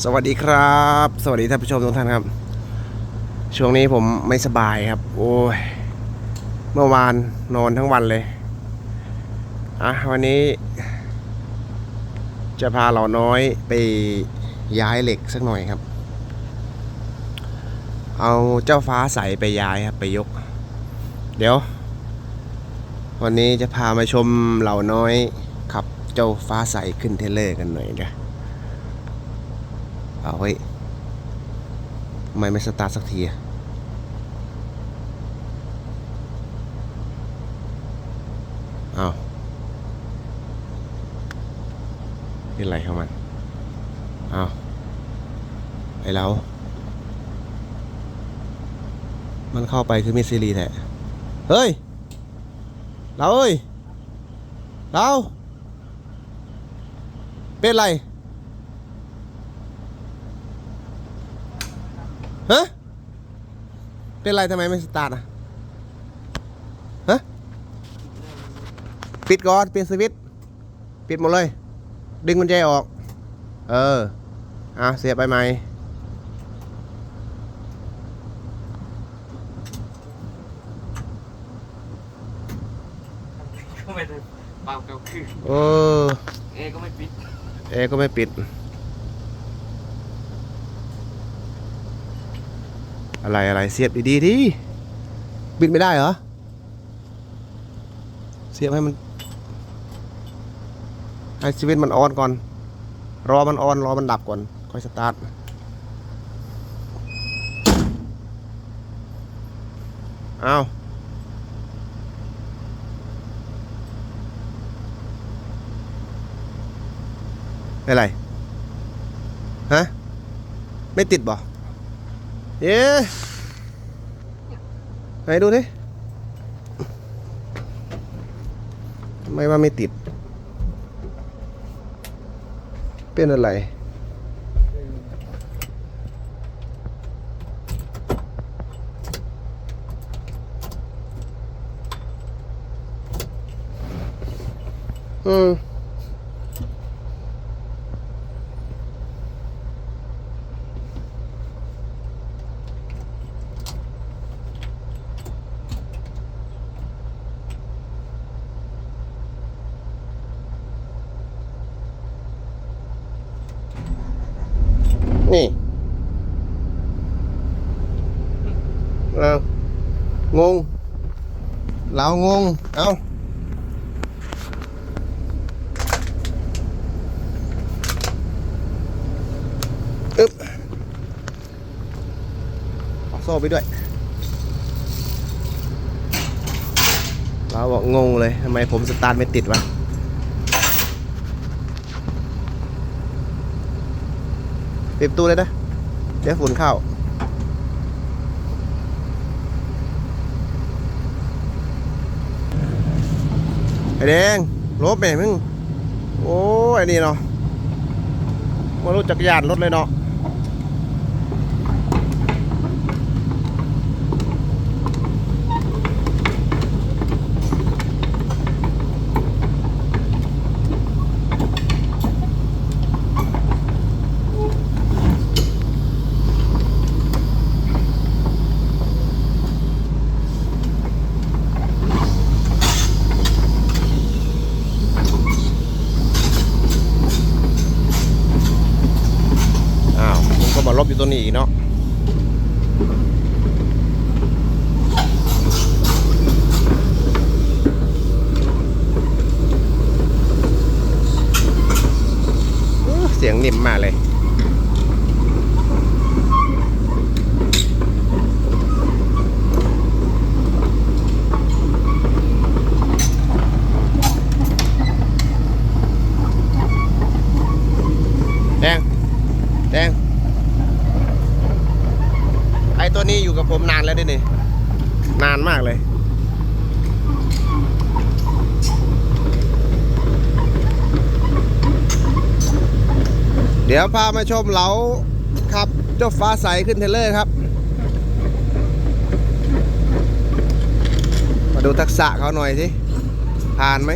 สวัสดีครับ สวัสดีท่านผู้ชมทุกท่านครับ ช่วงนี้ผมไม่สบายครับ โอ้ย เมื่อวานนอนทั้งวันเลย อะวันนี้ จะพาเราน้อยไปย้ายเหล็กสักหน่อยครับ เอาเจ้าฟ้าใสไปย้ายครับไปยก เดี๋ยว วันนี้จะพามาชมเหล่าน้อยขับเจ้าฟ้าใสขึ้นเทเลอร์กันหน่อยเดี๋ยว เอาเฮ้ยทำไมไม่สตาร์ทสักทีอะเอาเป็นไรของมันเอาไอเรา มันเข้าไปคือมิสซิลีแท้เฮ้ย เราเอ้ย เรา เป็นไร ฮะเป็นไรทำไมไม่สตาร์ทอะฮะปิดก่อนเปลี่ยนสวิตช์ปิดหมดเลย ดึงกุญแจออก เอออะเสียบไปไหมก็ไม่ได้เปล่าเก่าคือเออเอก็ไม่ปิด เอก็ไม่ปิด อะไรอะไรเสียบดีๆดิบิดไม่ได้เหรอ เสียบให้มันให้ชีวิตมันออนก่อน รอมันออนรอมันดับก่อน ค่อยสตาร์ทเอาเป็นไร ฮะ ไม่ติดบ่ เอ๊ะไหนดูดิทำไมว่าไม่ติด เป็นอะไรอืม นี่เอา งง เรางง เอาอึ๊บเอาโซ่ไปด้วย เราบอกงงเลยทำไมผมสตาร์ทไม่ติดวะปิดประตูเลยนะ เดี๋ยวฝุ่นเข้า แดงลบแม่มึง โอ้ไอ้นี่เนาะมารู้จักรยานรถเลยเนาะ บอยู่ตัวนี้อีกเนาะเสียงนิ่มมากเลย ดี๋ยวพามาชมเหลาขับเจ้าฟ้าใสขึ้นเทเลอร์ครับ มาดูทักษะเขาหน่อยสิ ผ่านไหม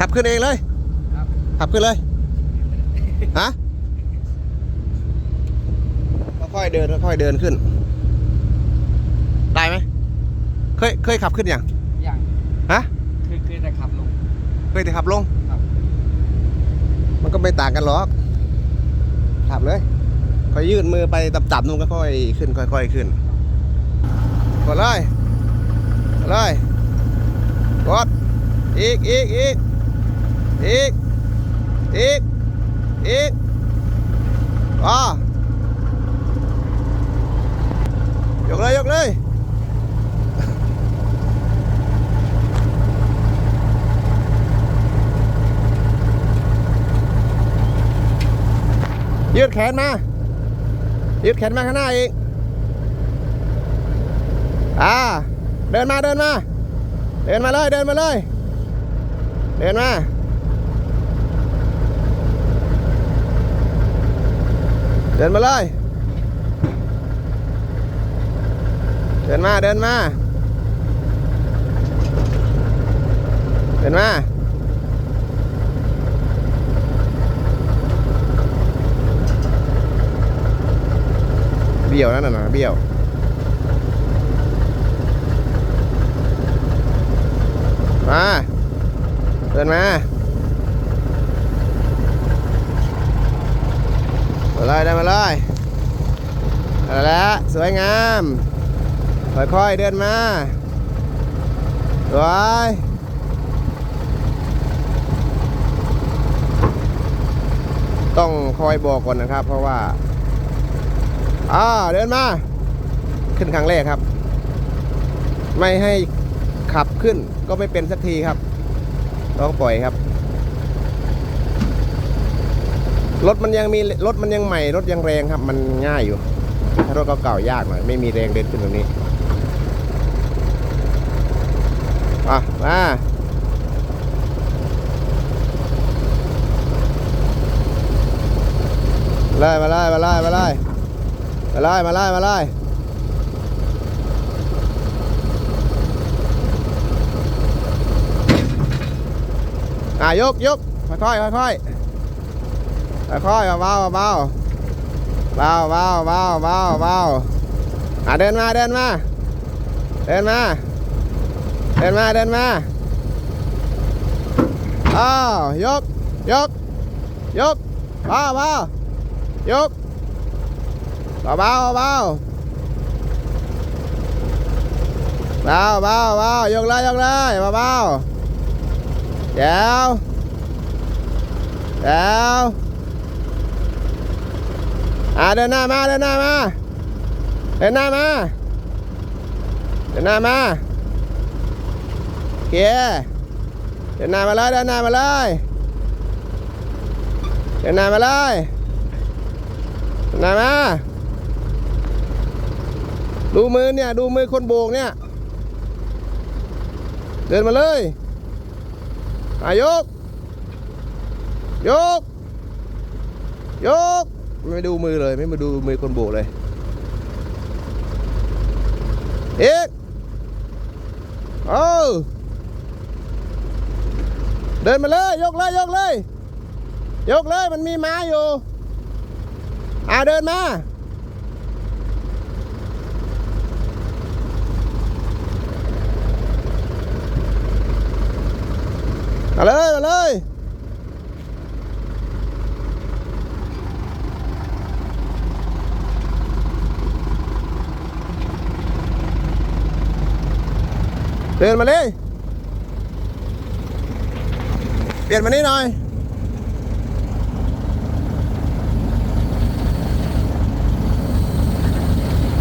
ขับขึ้นเองเลย ขับขึ้นเลย ฮะ อยๆเดินค่อยๆเดินขึ้น ได้ไหมเคยเคยขับขึ้นยังอย่างฮะคือคือแต่ขับลง เคยแต่ขับลงครับ มันก็ไม่ต่างกันหรอกขับเลย ค่อยยื่นมือไปตับๆนู่นก็ค่อยขึ้นค่อยๆขึ้นกดเลยกดเลยกดอีกอีกอีกอีกอีกอีกอ๋อ ยกเลยยกเลยยืดแขนมา ยืดแขนมาข้างหน้าอีก อ่า เดินมาเดินมา เดินมาเลยเดินมาเลย เดินมา เดินมาเลย เดินมา เดินมา เดินมา เบี้ยวนั่นน่ะเบี้ยวมาเดินมามาเลยเดินมาเลยเอาละสวยงาม ค่อยๆเดินมาสวยต้องคอยบอกก่อนนะครับ เพราะว่า อ่าเดินมา ขึ้นครั้งแรกครับ ไม่ให้ขับขึ้นก็ไม่เป็นสักทีครับ ต้องปล่อยครับ รถมันยังมีรถมันยังใหม่ รถยังแรงครับ มันง่ายอยู่ ถ้ารถเก่าๆยากหน่อยไม่มีแรงเดินขึ้นตรงนี้ อะมาเลยมาเลยมาเลยมาเลยมาเลยมาเลยมาเลยอะยกยกค่อยค่อยค่อยค่อยค่อยเบาเบาเบาเบาเบาเบาเบาอะเดินมาเดินมาเดินมา ดินมาเดินมาอ้าวยกยกยกเบาเบายกเบาเบาเบาเบาเบาเบายกเลยยกเลยเบาเบาแจ๋วแจ๋วอ่าเดินหน้ามาเดินหน้ามาเดินหน้ามาเดินหน้ามา เคเดินหน้ามาเลยเดินหน้ามาเลยเดินหน้ามาเลยเดินหน้ามา ดูมือเนี่ย ดูมือคนโบกเนี่ย เดินมาเลยอายก ยก ยก ไม่ดูมือเลย ไม่มาดูมือคนโบกเลยเอกเออ เดินมาเลย ยกเลย ยกเลย ยกเลย มันมีม้าอยู่อ่าเดินมา มาเลย มาเลยเดินมาเลยเป ลี่ยนมานี่หน่อย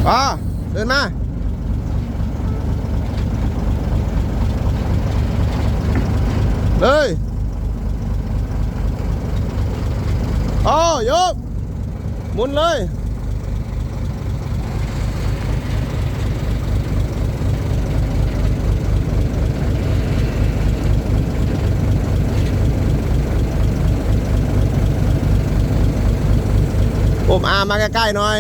อ่าเดินมาเลยอ๋อยกหมุนเลย ผมอามาใกล้ๆหน่อย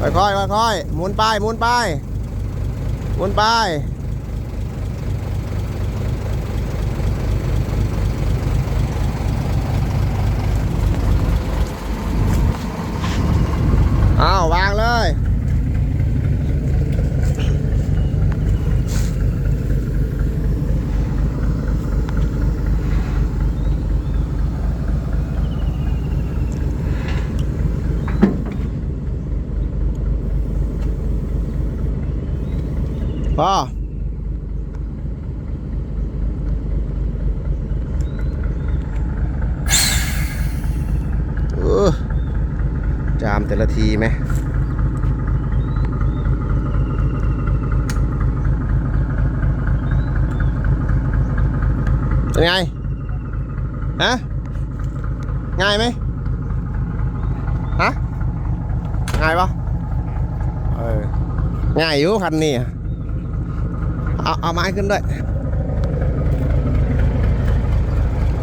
ค่อยๆค่อยๆหมุนไปหมุนไปหมุนไปอ้าววางเลย ออจามแต่ละทีไหมเป็นไง ฮะ ง่ายไหมฮะ ง่ายปะเออ ง่ายอยู่คันนี้ เอาเอาไม้ขึ้นด้วย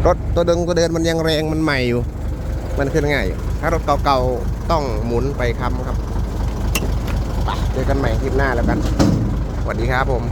รถตัวดึงตัวเดินมันยังแรงมันใหม่อยู่ มันขึ้นง่ายอยู่ ถ้ารถเก่าๆต้องหมุนไปค้ำครับไปเจอกันใหม่คลิปหน้าแล้วกัน สวัสดีครับผม